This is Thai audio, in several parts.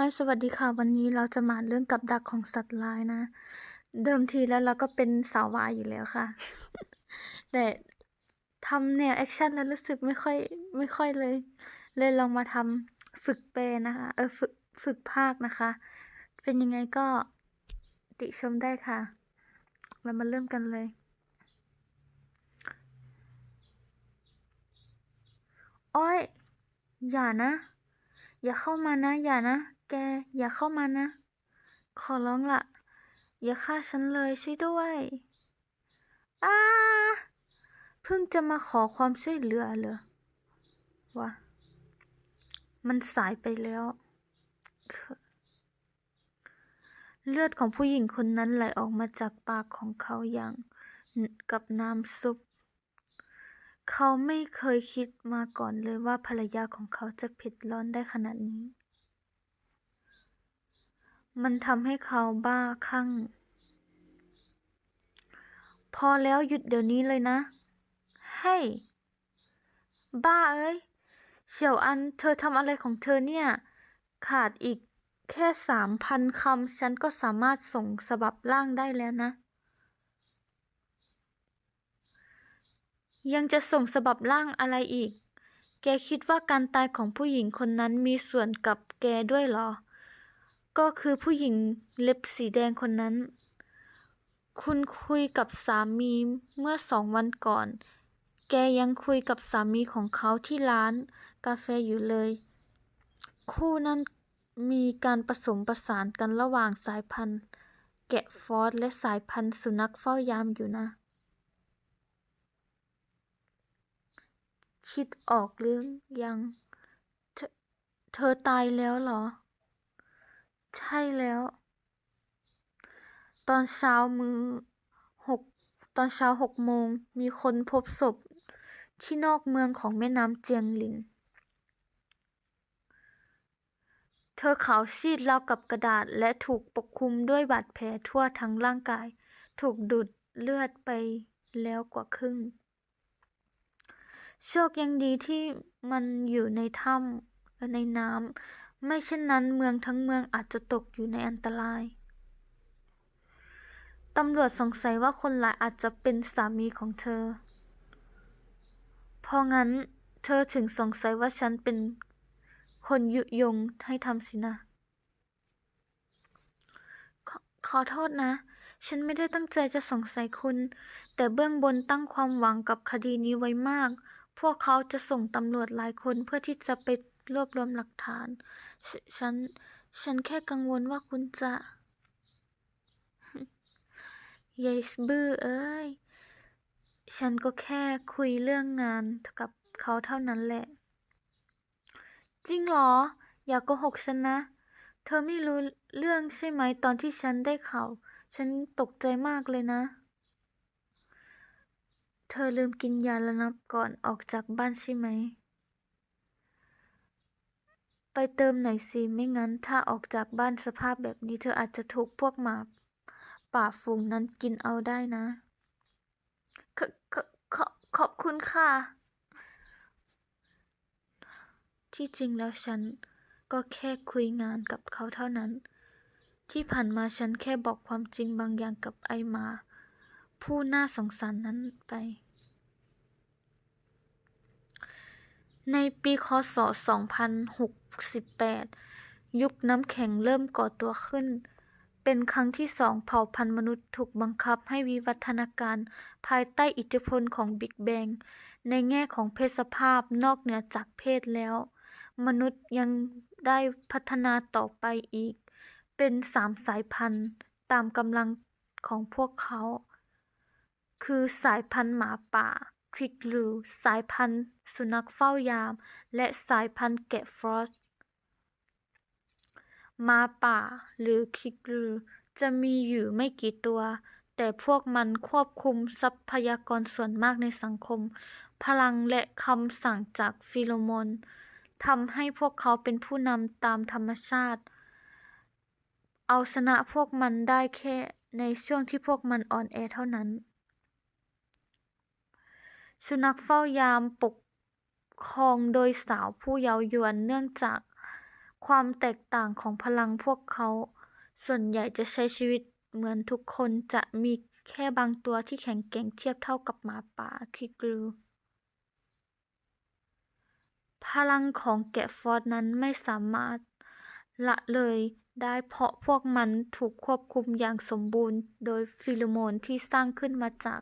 ฮายสวัสดีค่ะ วันนี้เราจะมาเรื่องกับดักของสัตว์ร้ายนะ เดิมทีแล้วเราก็เป็นสาววายอยู่แล้วค่ะ แต่ทำแนวแอคชั่นแล้วรู้สึกไม่ค่อยไม่ค่อยเลย เลยลองมาทำฝึกเปนะคะ เออฝึกฝึกภาคนะคะ เป็นยังไงก็ติชมได้ค่ะ เรามาเริ่มกันเลยโอ้ยอย่านะ อย่าเข้ามานะ อย่านะ แกอย่าเข้ามานะ ขอร้องละอย่าฆ่าฉันเลยช่วยด้วยอ้าเพิ่งจะมาขอความช่วยเหลือเหรอวะมันสายไปแล้ว เลือดของผู้หญิงคนนั้นไหลออกมาจากปากของเขาอย่างกับน้ำซุป เขาไม่เคยคิดมาก่อนเลยว่าภรรยาของเขาจะผ็ดร้อนได้ขนาดนี้ มันทำให้เขาบ้าคลั่ง พอแล้วหยุดเดี๋ยวนี้เลยนะ เฮ้ยบ้าเอ้ย เฉียวอันเธอทำอะไรของเธอเนี่ย ขาดอีกแค่สามพันคำ ฉันก็สามารถส่งสบับร่างได้แล้วนะ ยังจะส่งสบับร่างอะไรอีก แกคิดว่าการตายของผู้หญิงคนนั้นมีส่วนกับแกด้วยเหรอ ก็คือผู้หญิงเล็บสีแดงคนนั้น คุณคุยกับสามีเมื่อสองวันก่อน แกยังคุยกับสามีของเขาที่ร้านกาแฟอยู่เลย คู่นั้นมีการผสมประสานกันระหว่างสายพันธุ์ แกะฟอสและสายพันธุ์สุนัขเฝ้ายามอยู่นะ คิดออกหรือยังเธอเธอตายแล้วเหรอ ใช่แล้ว ตอนเช้ามือหกตอนเช้าหกโมงมีคนพบศพที่นอกเมืองของแม่น้ำเจียงหลิน เธอขาวซีดราวกับกระดาษและถูกปกคลุมด้วยบาดแผลทั่วทั้งร่างกาย ถูกดูดเลือดไปแล้วกว่าครึ่ง โชคยังดีที่มันอยู่ในถ้ำในน้ำ ไม่เช่นนั้นเมืองทั้งเมืองอาจจะตกอยู่ในอันตราย ตำรวจสงสัยว่าคนร้ายอาจจะเป็นสามีของเธอ เพราะงั้นเธอถึงสงสัยว่าฉันเป็นคนยุยงให้ทำสินะขอขอโทษนะ ฉันไม่ได้ตั้งใจจะสงสัยคุณ แต่เบื้องบนตั้งความหวังกับคดีนี้ไว้มาก พวกเขาจะส่งตำรวจหลายคนเพื่อที่จะไป รวบรวมหลักฐานฉฉัน ฉันแค่กังวลว่าคุณจะยายบื้อเอ้ย ฉันก็แค่คุยเรื่องงานกับเขาเท่านั้นแหละ จริงเหรอ อย่าโกหกฉันนะ เธอไม่รู้เรื่องใช่ไหมตอนที่ฉันได้ข่าว ฉันตกใจมากเลยนะ เธอลืมกินยาระงับก่อนออกจากบ้านใช่ไหม ไปเติมหน่อยสิ ไม่งั้นถ้าออกจากบ้านสภาพแบบนี้เธออาจจะถูกพวกหมา ป่าฝูงนั้นกินเอาได้นะ ขขขอขอบคุณค่ะ ที่จริงแล้วฉันก็แค่คุยงานกับเขาเท่านั้น ที่ผ่านมาฉันแค่บอกความจริงบางอย่างกับไอหมา ผู้น่าสงสารนั้นไป ในปีคศ 2068 ยุคน้ำแข็งเริ่มก่อตัวขึ้น เป็นครั้งที่สองเผ่าพันธุ์มนุษย์ถูกบังคับให้วิวัฒนาการภายใต้อิทธิพลของบิ๊กแบงในแง่ของเพศสภาพนอกเหนือจากเพศแล้ว มนุษย์ยังได้พัฒนาต่อไปอีก เป็นสามสายพันธุ์ตามกำลังของพวกเขา คือสายพันธุ์หมาป่า ควิกลูสายพันธุ์ สุนัขเฝ้ายาม และสายพันธุ์แกะฟรอสมาป่าหรือควิกลูจะมีอยู่ไม่กี่ตัว แต่พวกมันควบคุมทรัพยากรส่วนมากในสังคม พลังและคำสั่งจากฟีโรโมนทำให้พวกเขาเป็นผู้นำตามธรรมชาติ เอาชนะพวกมันได้แค่ในช่วงที่พวกมันอ่อนแอเท่านั้น สุนัขเฝ้ายามปกครองโดยสาวผู้เยาว์ยวนเนื่องจากความแตกต่างของพลังพวกเขา ส่วนใหญ่จะใช้ชีวิตเหมือนทุกคนจะมีแค่บางตัวที่แข็งแกร่งเทียบเท่ากับหมาป่าคิกรูพลังของแกะฟอสนั้นไม่สามารถละเลยได้เพราะพวกมันถูกควบคุมอย่างสมบูรณ์ โดยฟีโรโมนที่สร้างขึ้นมาจาก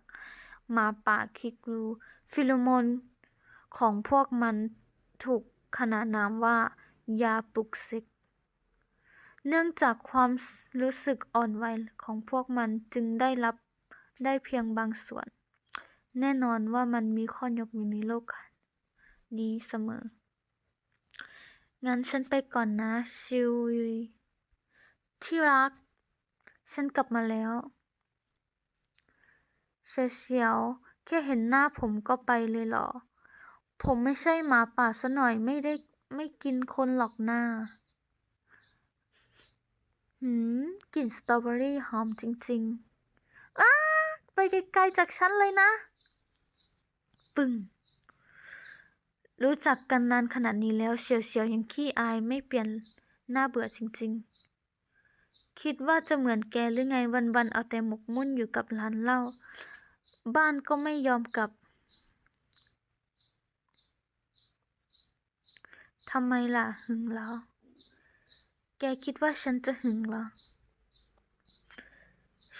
หมาป่าคิกรูฟีโรโมนของพวกมันถูกขนานนามว่า ยาปลุกเซ็ก เนื่องจากความรู้สึกอ่อนไหวของพวกมันจึงได้รับได้เพียงบางส่วน แน่นอนว่ามันมีข้อยกเว้นในโลกนี้เสมอ งั้นฉันไปก่อนนะ ชิวที่รัก ฉันกลับมาแล้ว เฉียวๆแค่เห็นหน้าผมก็ไปเลยเหรอ ผมไม่ใช่หมาป่าซะหน่อยไม่ได้ไม่กินคนหรอกหน้า หืมกลิ่นสตรอเบอรี่หอมจริงๆอ้าไปไกลๆจากฉันเลยนะ ปึ้งรู้จักกันนานขนาดนี้แล้วเฉียวๆยังขี้อายไม่เปลี่ยนน่าเบื่อจริงๆ คิดว่าจะเหมือนแกหรือไงวันๆเอาแต่หมกมุ่นอยู่กับร้านเหล้า บ้านก็ไม่ยอมกลับทำไมล่ะหึงเหรอ แกคิดว่าฉันจะหึงเหรอ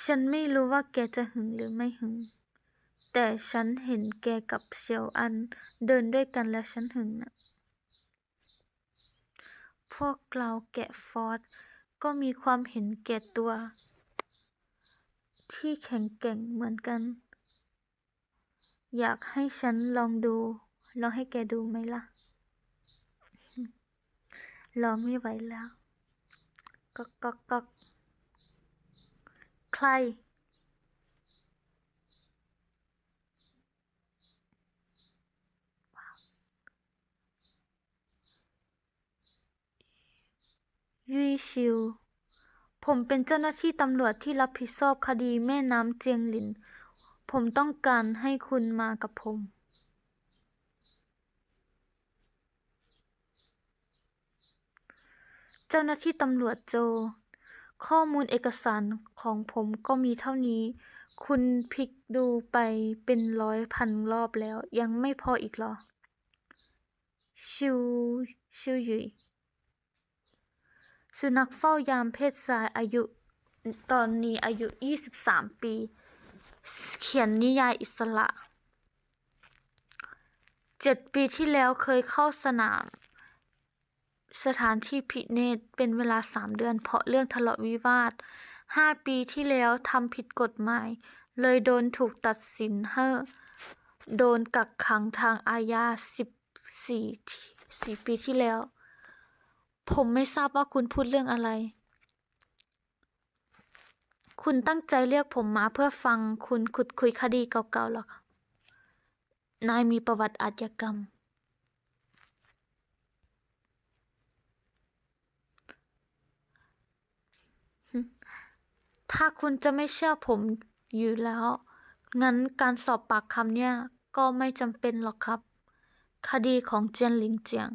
ฉันไม่รู้ว่าแกจะหึงหรือไม่หึง แต่ฉันเห็นแกกับเซียวอันเดินด้วยกันแล้วฉันหึงนะพวกเราแกะฟอสก็มีความเห็นแก่ตัว ที่แข็งแกร่งเหมือนกัน อยากให้ฉันลองดู ลองให้แกดูไหมล่ะ รอไม่ไหวแล้วก๊อกก๊อกก๊อกใคร ยุยชิว ผมเป็นเจ้าหน้าที่ตำรวจที่รับผิดชอบคดีแม่น้ำเจียงหลิน ผมต้องการให้คุณมากับผม เจ้าหน้าที่ตำรวจโจ ข้อมูลเอกสารของผมก็มีเท่านี้ คุณพลิกดูไปเป็นร้อยพันรอบแล้ว ยังไม่พออีกเหรอ ชิว ชิวหยุยสุนัขเฝ้ายามเพศชายอายุตอนนี้อายุ 23 ปี เขียนนิยายอิสระเจ็ดปีที่แล้วเคยเข้าสนาม สถานที่พิเนตเป็นเวลาสามเดือนเพราะเรื่องทะเลาะวิวาทห้าปีที่แล้วทำผิดกฎหมาย เลยโดนถูกตัดสินให้โดนกักขังทางอาญาสิบสี่สี่ปีที่แล้ว ผมไม่ทราบว่าคุณพูดเรื่องอะไร คุณตั้งใจเรียกผมมาเพื่อฟังคุณขุดคุยคดีเก่าๆหรอคะนายมีประวัติอาชญากรรม ถ้าคุณจะไม่เชื่อผมอยู่แล้ว งั้นการสอบปากคำเนี่ย ก็ไม่จำเป็นหรอกครับ คดีของเจียนหลิงเจียง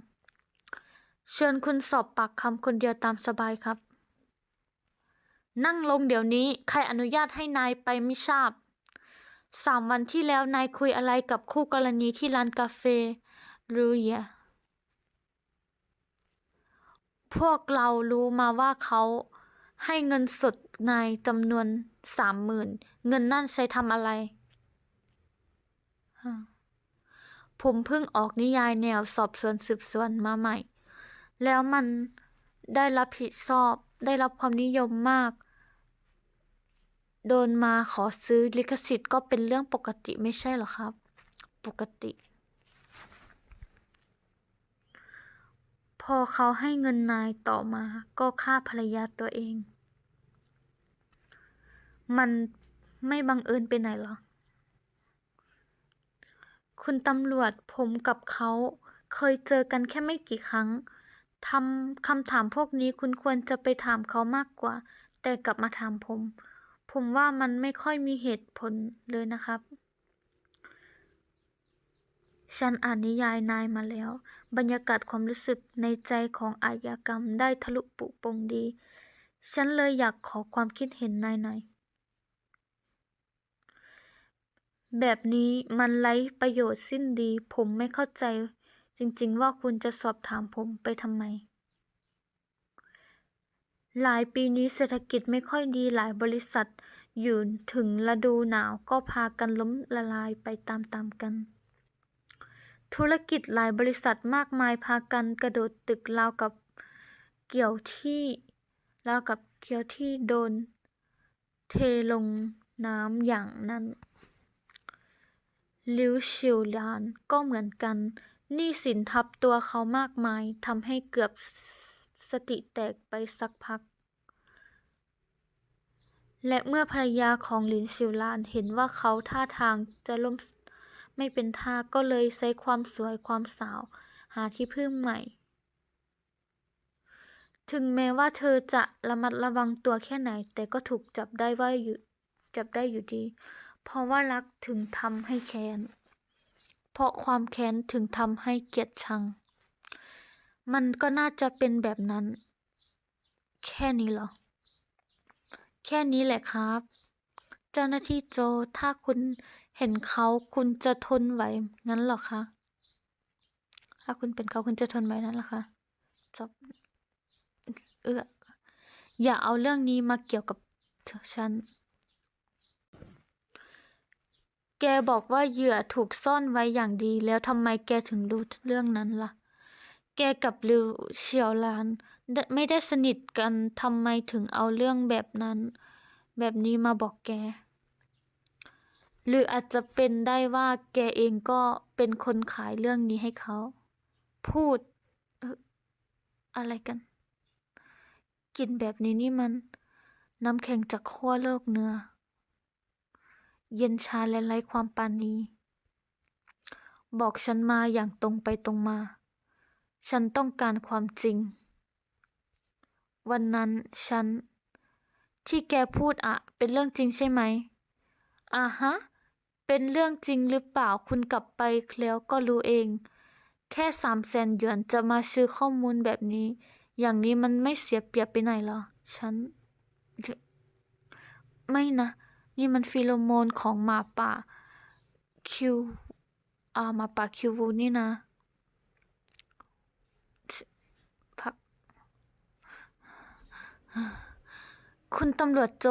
เชิญคุณสอบปากคำคนเดียวตามสบายครับ นั่งลงเดี๋ยวนี้ใครอนุญาตให้นายไปไม่ทราบสามวันที่แล้วนายคุยอะไรกับคู่กรณีที่ร้านกาแฟรู้เยะพวกเรารู้มาว่าเขาให้เงินสดนายจำนวนสามหมื่นเงินนั่นใช้ทำอะไร ผมเพิ่งออกนิยายแนวสอบสวนสืบสวนมาใหม่ แล้วมัน ได้รับผิดชอบ ได้รับความนิยมมาก โดนมาขอซื้อลิขสิทธิ์ก็เป็นเรื่องปกติไม่ใช่หรอครับ ปกติ พอเขาให้เงินนายต่อมาก็ฆ่าภรรยาตัวเอง มันไม่บังเอิญไปไหนหรอ คุณตำรวจผมกับเขาเคยเจอกันแค่ไม่กี่ครั้ง ทำคำถามพวกนี้คุณควรจะไปถามเขามากกว่า แต่กลับมาถามผม ผมว่ามันไม่ค่อยมีเหตุผลเลยนะครับ ฉันอ่านนิยายนายมาแล้ว บรรยากาศความรู้สึกในใจของอาชญากรรมได้ทะลุปุโปร่งดี ฉันเลยอยากขอความคิดเห็นนายหน่อยแบบนี้มันไร้ประโยชน์สิ้นดี ผมไม่เข้าใจ จริงๆ ว่าคุณจะสอบถามผมไปทำไม หลายปีนี้เศรษฐกิจไม่ค่อยดีหลายบริษัท อยู่ถึงฤดูหนาวก็พากันล้มละลายไปตามๆกัน ธุรกิจหลายบริษัทมากมายพากันกระโดดตึกราวกับเกี่ยวที่ราวกับเกี่ยวที่โดน เทลงน้ำอย่างนั้นลิวเฉียวลานก็เหมือนกัน หนี้สินทับตัวเขามากมายทำให้เกือบสติแตกไปสักพัก และเมื่อภรรยาของหลินเฉียวหลานเห็นว่าเขาท่าทางจะล้มไม่เป็นท่าก็เลยใช้ความสวยความสาว หาที่พึ่งใหม่ ถึงแม้ว่าเธอจะระมัดระวังตัวแค่ไหน แต่ก็ถูกจับได้ว่าอยู่จับได้อยู่ดี เพราะว่ารักถึงทำให้แค้น เพราะความแค้นถึงทำให้เกลียดชัง มันก็น่าจะเป็นแบบนั้น แค่นี้เหรอ แค่นี้แหละครับ เจ้าหน้าที่โจถ้าคุณเห็นเขาคุณจะทนไหวงั้นเหรอคะถ้าคุณเป็นเขาคุณจะทนไหวนั้นหรอคะจบเอออย่าเอาเรื่องนี้มาเกี่ยวกับฉัน แกบอกว่าเหยื่อถูกซ่อนไว้อย่างดี แล้วทำไมแกถึงรู้เรื่องนั้นล่ะ แกกับลิวเฉียวหลาน ไม่ได้สนิทกันทำไมถึงเอาเรื่องแบบนั้น แบบนี้มาบอกแก หรืออาจจะเป็นได้ว่าแกเองก็เป็นคนขายเรื่องนี้ให้เขา พูดอะไรกัน กินแบบนี้นี่มัน น้ำแข็งจากขั้วโลกเหนือ เย็นชาและไร้ความปรานี บอกฉันมาอย่างตรงไปตรงมา ฉันต้องการความจริง วันนั้นฉัน ที่แกพูดอะเป็นเรื่องจริงใช่ไหมอ่าฮะ เป็นเรื่องจริงหรือเปล่าคุณกลับไปแล้วก็รู้เอง แค่สามแสนหยวนจะมาซื้อข้อมูลแบบนี้ อย่างนี้มันไม่เสียเปรียบไปไหนหรอ ฉัน ไม่นะ นี่มันฟีโรโมนของหมาป่าคิวอ่าหมาป่าคิววูนี่นะพักคุณตำรวจโจ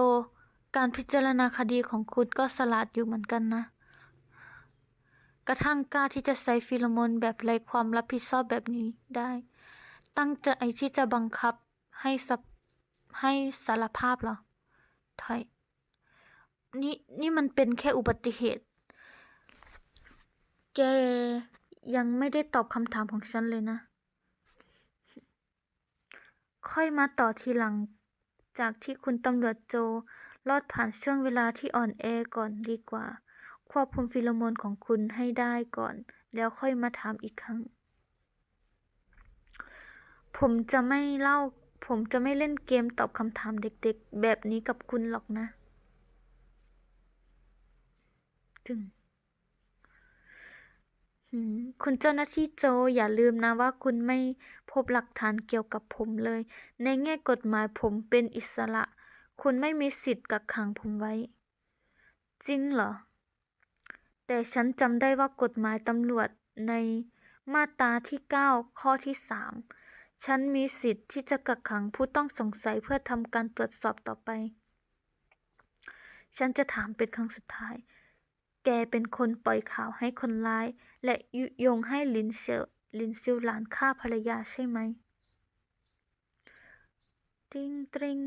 การพิจารณาคดีของคุณก็สลัดอยู่เหมือนกันนะ กระทั่งกล้าที่จะใช้ฟีโรโมนแบบไร้ความรับผิดชอบแบบนี้ได้ ตั้งใจที่จะบังคับให้สับให้สารภาพเหรอถอย นี่นี่มันเป็นแค่อุบัติเหตุ แกยังไม่ได้ตอบคำถามของฉันเลยนะ ค่อยมาต่อทีหลัง จากที่คุณตำรวจโจลอดผ่านช่วงเวลาที่อ่อนแอก่อนดีกว่า ควบคุมฟีโรโมนของคุณให้ได้ก่อน แล้วค่อยมาถามอีกครั้ง ผมจะไม่เล่า ผมจะไม่เล่นเกมตอบคำถามเด็กๆ แบบนี้กับคุณหรอกนะ ถึงคุณเจ้าหน้าที่โจอย่าลืมนะว่าคุณไม่พบหลักฐานเกี่ยวกับผมเลย ในแง่กฎหมายผมเป็นอิสระ คุณไม่มีสิทธิ์กักขังผมไว้ จริงเหรอ แต่ฉันจำได้ว่ากฎหมายตำรวจในมาตราที่ 9 ข้อที่ 3 ฉันมีสิทธิ์ที่จะกักขังผู้ต้องสงสัยเพื่อทำการตรวจสอบต่อไป ฉันจะถามเป็นครั้งสุดท้าย แกเป็นคนปล่อยข่าวให้คนร้าย และยุยงให้ลินเซียวลินซิวหลานฆ่าภรรยาใช่ไหมตริงตริง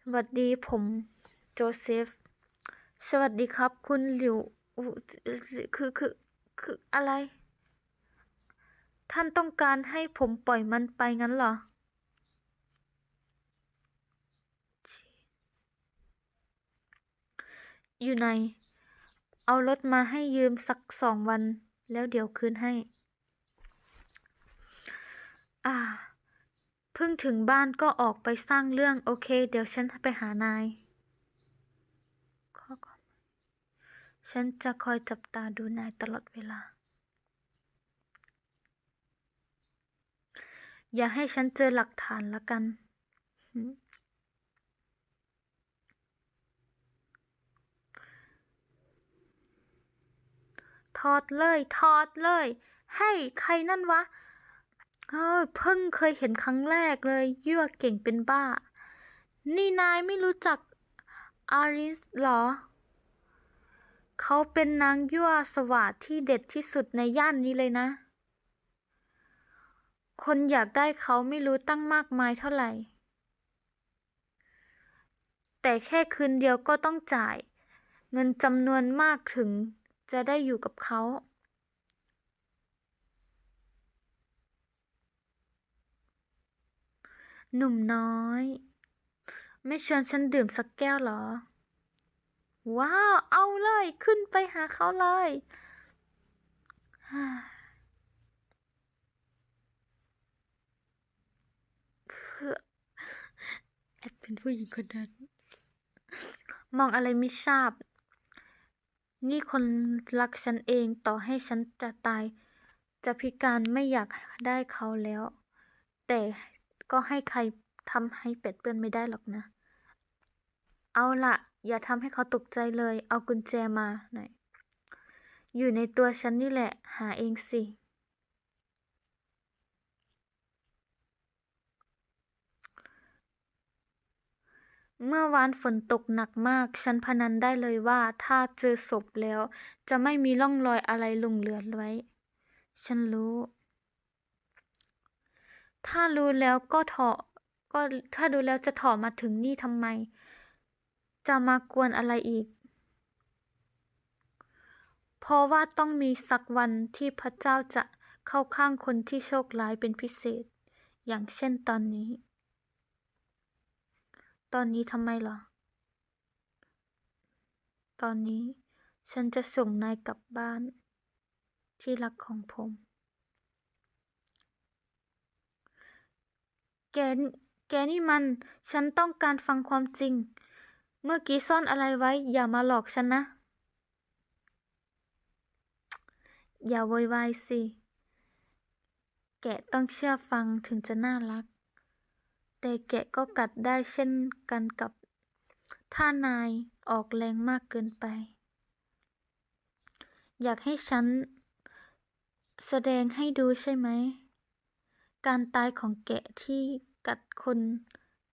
สวัสดีผมโจเซฟ สวัสดีครับ คุณหลิวคือคือคืออะไร ท่านต้องการให้ผมปล่อยมันไปงั้นเหรอ อยู่ไน เอารถมาให้ยืมสักสองวัน แล้วเดี๋ยวคืนให้ อ่า เพิ่งถึงบ้านก็ออกไปสร้างเรื่อง โอเค เดี๋ยวฉันไปหานายข้อก่อนฉันจะคอยจับตาดูนายตลอดเวลา อย่าให้ฉันเจอหลักฐานละกัน อดเลยถอดเลย ให้ใครนั่นวะเออเพิ่งเคยเห็นครั้งแรกเลยยั่วเก่งเป็นบ้า นี่นายไม่รู้จักอาริสเหรอ เขาเป็นนางยั่วสวาทที่เด็ดที่สุดในย่านนี้เลยนะ คนอยากได้เขาไม่รู้ตั้งมากมายเท่าไหร่ แต่แค่คืนเดียวก็ต้องจ่าย เงินจำนวนมากถึง จะได้อยู่กับเขา หนุ่มน้อย ไม่ชวนฉันดื่มสักแก้วเหรอ ว้าว เอาเลยขึ้นไปหาเขาเลยฮ่าคือแอดเป็นผู้หญิงคนนั้น มองอะไรไม่ทราบ นี่คนรักฉันเองต่อให้ฉันจะตาย จะพิการไม่อยากได้เขาแล้ว แต่ก็ให้ใครทำให้เป็ดเปื้อนไม่ได้หรอกนะ เอาละอย่าทำให้เขาตกใจเลย เอากุญแจมาหน่อย อยู่ในตัวฉันนี่แหละ หาเองสิ เมื่อวานฝนตกหนักมาก ฉันพนันได้เลยว่าถ้าเจอศพแล้ว จะไม่มีร่องรอยอะไรหลงเหลือไว้ ฉันรู้ ถ้ารู้แล้วก็ถอก็ถ้ารู้แล้วจะถอมาถึงนี่ทำไม จะมากวนอะไรอีก เพราะว่าต้องมีสักวันที่พระเจ้าจะเข้าข้างคนที่โชคร้ายเป็นพิเศษ อย่างเช่นตอนนี้ ตอนนี้ทำไมเหรอ ตอนนี้ฉันจะส่งนายกลับบ้าน ที่รักของผม แก แกนี่มัน ฉันต้องการฟังความจริง เมื่อกี้ซ่อนอะไรไว้ อย่ามาหลอกฉันนะ อย่าโวยวายสิ แกต้องเชื่อฟังถึงจะน่ารัก แต่แกะก็กัดได้เช่นกันกับ ถ้านายออกแรงมากเกินไป อยากให้ฉัน แสดงให้ดูใช่ไหม การตายของแกะที่กัดคน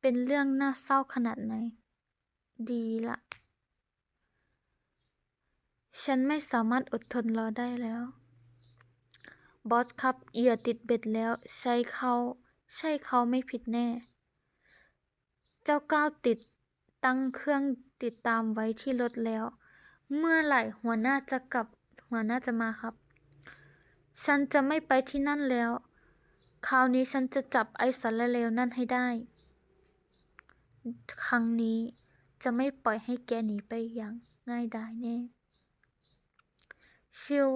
เป็นเรื่องน่าเศร้าขนาดไหน ดีละ ฉันไม่สามารถอดทนรอได้แล้ว บอสครับเหยื่อติดเบ็ดแล้ว ใช่เขา ใช่เขาไม่ผิดแน่ เจ้าก้าวติดตั้งเครื่องติดตามไว้ที่รถแล้ว เมื่อไหร่หัวหน้าจะกลับหัวหน้าจะมาครับ ฉันจะไม่ไปที่นั่นแล้ว คราวนี้ฉันจะจับไอ้สารเลวนั่นให้ได้ ครั้งนี้จะไม่ปล่อยให้แกหนีไปอย่างง่ายดายแน่ ชิว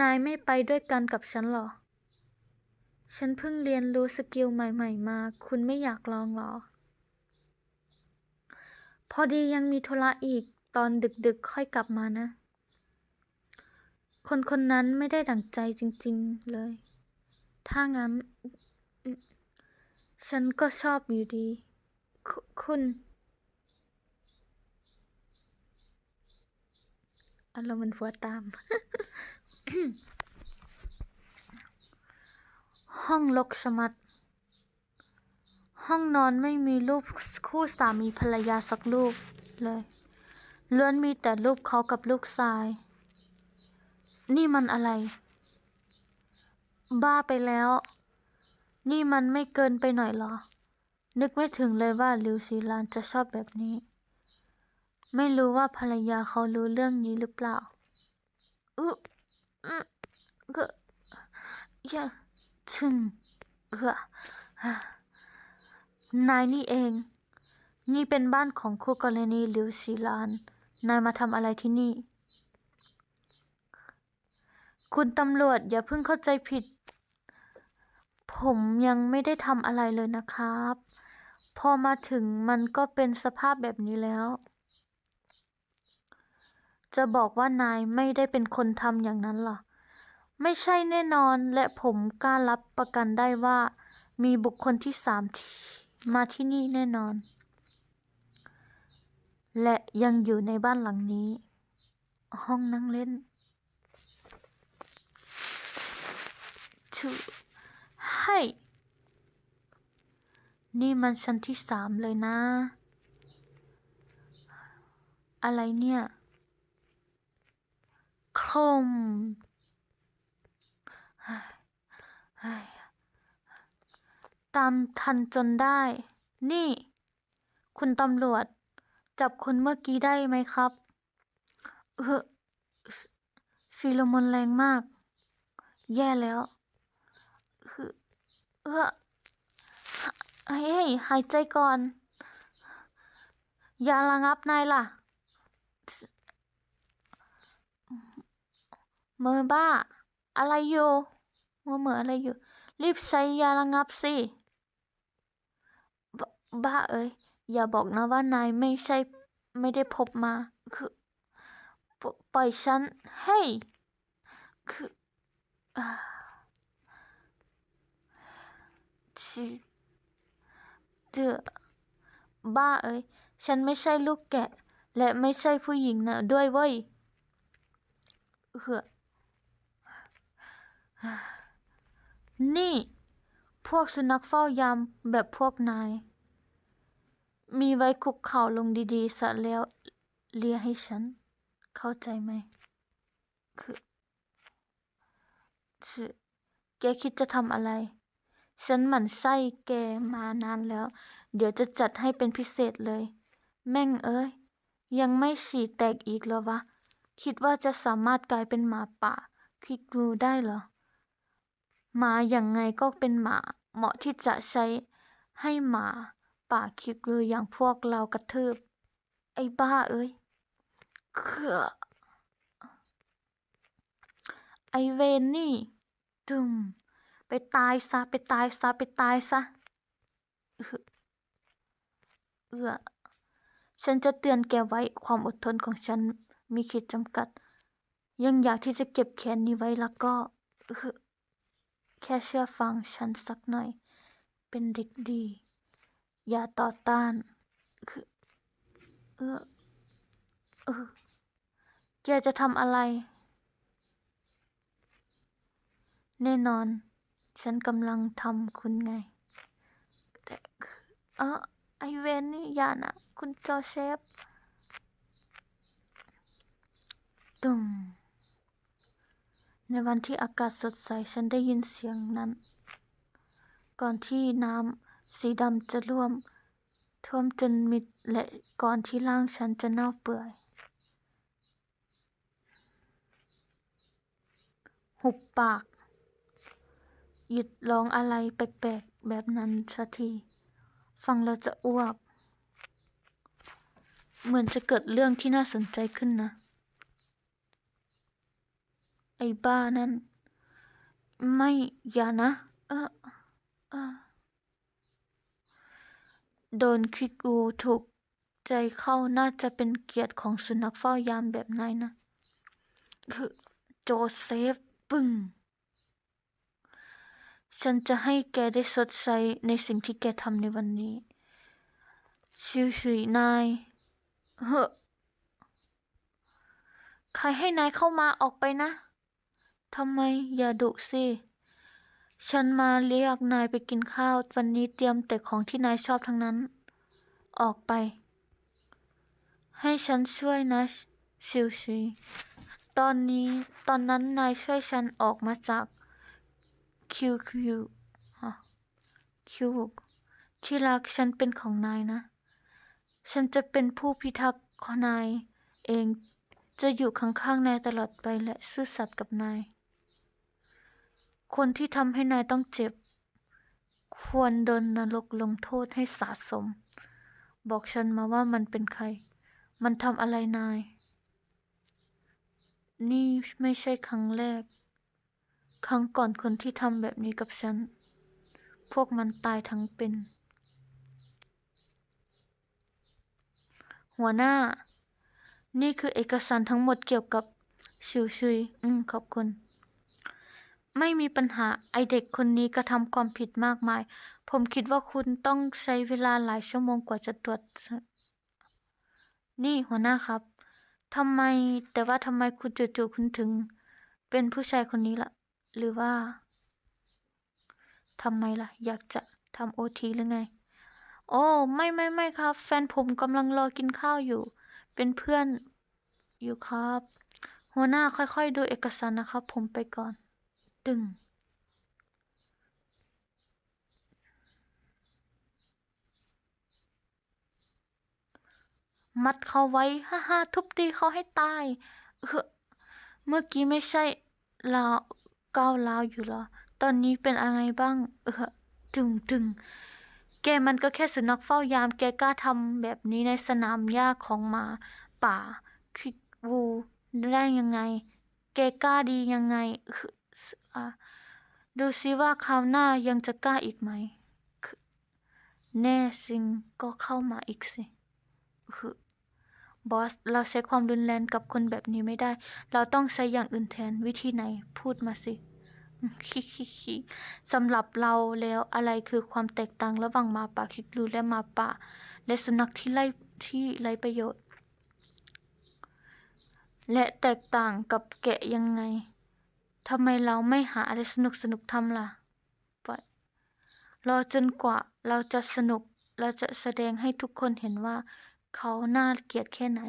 นายไม่ไปด้วยกันกับฉันหรอ ฉันเพิ่งเรียนรู้สกิลใหม่ ๆ มา คุณไม่อยากลองหรอ พอดียังมีธุระอีก ตอนดึกๆ ค่อยกลับมานะ คนคนนั้นไม่ได้ดั่งใจจริง ๆ เลย ถ้างั้น ฉันก็ชอบอยู่ดี คุคุณอารมณ์มันฟัวตาม ห้องรกชะมัด ห้องนอนไม่มีรูปคู่สามีภรรยาสักรูปเลย ล้วนมีแต่รูปเขากับลูกชาย นี่มันอะไร บ้าไปแล้ว นี่มันไม่เกินไปหน่อยเหรอ นึกไม่ถึงเลยว่าลิวซีลานจะชอบแบบนี้ ไม่รู้ว่าภรรยาเขารู้เรื่องนี้หรือเปล่าอึอึก็อย่า ถึงเออนายนี่เอง นี่เป็นบ้านของคู่กรณีลิวซีลาน นายมาทำอะไรที่นี่ คุณตำรวจอย่าเพิ่งเข้าใจผิด ผมยังไม่ได้ทำอะไรเลยนะครับ พอมาถึงมันก็เป็นสภาพแบบนี้แล้ว จะบอกว่านายไม่ได้เป็นคนทำอย่างนั้นหรอ ไม่ใช่แน่นอนและผมกล้ารับประกันได้ว่า มีบุคคลที่สามมาที่นี่แน่นอน และยังอยู่ในบ้านหลังนี้ ห้องนั่งเล่นชูให้นี่มันชั้นที่สามเลยนะ อะไรเนี่ยคม ตามทันจนได้ นี่ คุณตำรวจ จับคนเมื่อกี้ได้ไหมครับ เออฟิฟีโรโมนแรงมาก แย่แล้ว เออเอเฮ้ย หายใจก่อนอย่าระงับนายล่ะเมอบ้า อะไรอยู่มัวเหมืออะไรอยู่ รีบใช้ยาระงับสิบบ้าเอ้ยอย่าบอกนะว่านายไม่ใช่ไม่ได้พบมา คือปปล่อยฉันเฮ้ยคือชิเจอบ้าเอ้ยฉันไม่ใช่ลูกแกะ และไม่ใช่ผู้หญิงนะด้วยเว้ยเออ นี่ พวกสุนัขเฝ้ายามแบบพวกนาย มีไว้คุกเข่าลงดีๆซะแล้วเลียให้ฉัน เข้าใจไหมคือคือแกคิดจะทำอะไร ฉันหมั่นไส้แกมานานแล้ว เดี๋ยวจะจัดให้เป็นพิเศษเลย แม่งเอ้ย ยังไม่ฉี่แตกอีกเหรอวะ คิดว่าจะสามารถกลายเป็นหมาป่าคลิกดูได้เหรอ หมาอย่างไงก็เป็นหมา เหมาะที่จะใช้ให้หมาป่าคิกลืออย่างพวกเรากระทืบ ไอ้บ้าเอ้ยเขือไอเวนนี่ตึมไปตายซะไปตายซะไปตายซะเอื้อฉันจะเตือนแกไว้ความอดทนของฉันมีขีดจำกัด ยังอยากที่จะเก็บแขนนี้ไว้แล้วก็เอ แค่เชื่อฟังฉันสักหน่อย เป็นเด็กดี อย่าต่อต้าน คือเออเออแกจะทำอะไร แน่นอน ฉันกำลังทำคุณไง แต่เออไอเวนนี่อย่านะ คุณโจเซฟ ตุ่ม ในวันที่อากาศสดใสฉันได้ยินเสียงนั้น ก่อนที่น้ำสีดำจะร่วม ท่วมจนมิดและก่อนที่ร่างฉันจะเน่าเปื่อย หุบปาก หยุดร้องอะไรแปลกๆ แบบนั้นสักที ฟังแล้วจะอ้วก เหมือนจะเกิดเรื่องที่น่าสนใจขึ้นนะ อ้บ้านั่น ไม่อย่านะ เออเออโดนคิกอูถูกใจเข้าน่าจะเป็นเกียรติของสุนัขเฝ้ายามแบบนายนะ คือโจเซฟปึ้งฉันจะให้แกได้สดใสในสิ่งที่แกทำในวันนี้ ชิวชุยนายเฮ้ใครให้นายเข้ามาออกไปนะ ทำไมอย่าดุสิ ฉันมาเรียกนายไปกินข้าว วันนี้เตรียมแต่ของที่นายชอบทั้งนั้น ออกไป ให้ฉันช่วยนะชิวชุยตอนนี้ตอนนั้นนายช่วยฉันออกมาจากคิวคิวคิวที่รักฉันเป็นของนายนะ ฉันจะเป็นผู้พิทักษ์ของนายเองจะอยู่ข้างๆนายตลอดไปและซื่อสัตย์กับนาย คนที่ทำให้นายต้องเจ็บ ควรโดนนรกลงโทษให้สะสม บอกฉันมาว่ามันเป็นใคร มันทำอะไรนาย นี่ไม่ใช่ครั้งแรก ครั้งก่อนคนที่ทำแบบนี้กับฉัน พวกมันตายทั้งเป็น หัวหน้า นี่คือเอกสารทั้งหมดเกี่ยวกับชิวชุย อืม ขอบคุณ ไม่มีปัญหาไอเด็กคนนี้กระทำความผิดมากมาย ผมคิดว่าคุณต้องใช้เวลาหลายชั่วโมงกว่าจะตรวจ นี่หัวหน้าครับทำไมแต่ว่าทำไมคุณจู่ๆคุณถึง เป็นผู้ชายคนนี้ล่ะ หรือว่าทำไมล่ะ อยากจะทำโอทีหรือไง โอ้ไม่ไม่ไม่ครับ แฟนผมกำลังรอกินข้าวอยู่ เป็นเพื่อนอยู่ครับ หัวหน้าค่อยๆ ดูเอกสารนะครับ ผมไปก่อน ตึง มัดเขาไว้ฮ่าฮ่าทุบตีเขาให้ตายเออเมื่อกี้ไม่ใช่ลาวก้าวลาวอยู่หรอ ตอนนี้เป็นอะไรบ้าง เออตึงตึงแกมันก็แค่สุนัขเฝ้ายาม แกกล้าทำแบบนี้ในสนามหญ้าของหมาป่าคิกวูได้ยังไง แกกล้าดียังไงเอะ ดูซิว่าคราวหน้ายังจะกล้าอีกไหม แน่จริงก็เข้ามาอีกสิคือบอส เราใช้ความรุนแรงกับคนแบบนี้ไม่ได้ เราต้องใช้อย่างอื่นแทนวิธีไหนพูดมาสิสำหรับเราแล้วอะไรคือความแตกต่างระหว่างหมาป่าคิกลูและหมาป่า และสุนัขที่ไล่ที่ไร้ประโยชน์ และแตกต่างกับแกะยังไง ทำไมเราไม่หาอะไรสนุกสนุกทำล่ะปล่อยรอจนกว่าเราจะสนุก เราจะแสดงให้ทุกคนเห็นว่า เขาน่าเกลียดแค่ไหน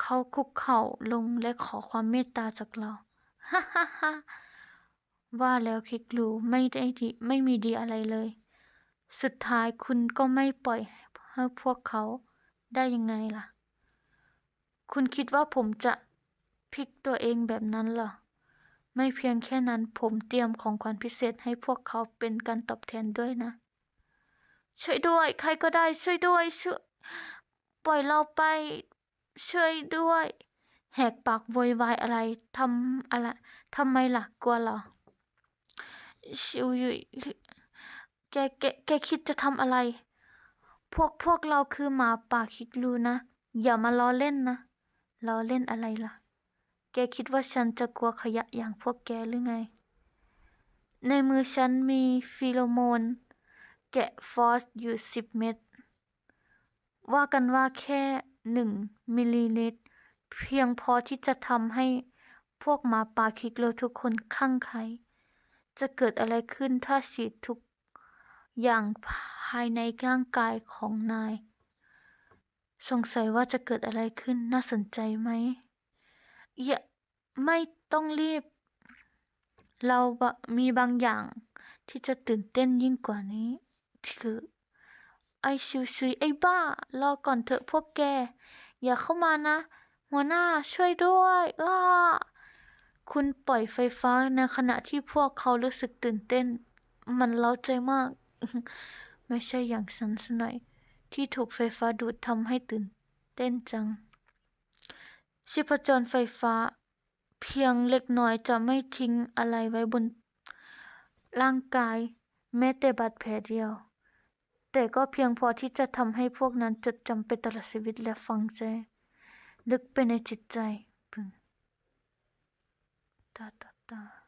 เขาคุกเข่าลงและขอความเมตตาจากเรา ฮ่าฮ่าฮ่าว่าแล้วคิกลูไม่ได้ดีไม่มีดีอะไรเลย สุดท้ายคุณก็ไม่ปล่อยให้พวกเขาได้ยังไงล่ะ คุณคิดว่าผมจะพลิกตัวเองแบบนั้นเหรอ ไม่เพียงแค่นั้นผมเตรียมของขวัญพิเศษให้พวกเขาเป็นการตอบแทนด้วยนะ ช่วยด้วย ใครก็ได้ช่วยด้วยช่วยปล่อยเราไป ช่วยด้วย แหกปากโวยวายอะไรทำอะไรทำไมล่ะกลัวเหรอชิวยุยแกแกแกคิดจะทำอะไร พวกพวกเราคือหมาป่าคิกลูนะ อย่ามาล้อเล่นนะล้อเล่นอะไรล่ะ แกคิดว่าฉันจะกลัวขยะอย่างพวกแกหรือไง ในมือฉันมีฟีโรโมน แกะฟอสอยู่สิบเม็ด ว่ากันว่าแค่หนึ่งมิลลิลิตร เพียงพอที่จะทำให้พวกหมาป่าคิกโลทุกคนคลั่งไคล้จะเกิดอะไรขึ้นถ้าฉีดทุกอย่างภายในร่างกายของนาย สงสัยว่าจะเกิดอะไรขึ้นน่าสนใจไหม อย่าไม่ต้องรีบ เราบะมีบางอย่างที่จะตื่นเต้นยิ่งกว่านี้คือ ไอชิวซุยไอบ้า รอก่อนเถอะพวกแก อย่าเข้ามานะ หัวหน้าช่วยด้วยอ้าคุณปล่อยไฟฟ้าในขณะที่พวกเขารู้สึกตื่นเต้น มันเล้าใจมาก ไม่ใช่อย่างฉันสหน่อย ที่ถูกไฟฟ้าดูดทำให้ตื่นเต้นจัง ชีพจรไฟฟ้า เพียงเล็กน้อยจะไม่ทิ้งอะไรไว้บน ร่างกายแม้แต่บาดแผลเดียว แต่ก็เพียงพอที่จะทำให้พวกนั้นจดจำไปตลอดชีวิตและฝังใจลึกไปในจิตใจ ตาตาตา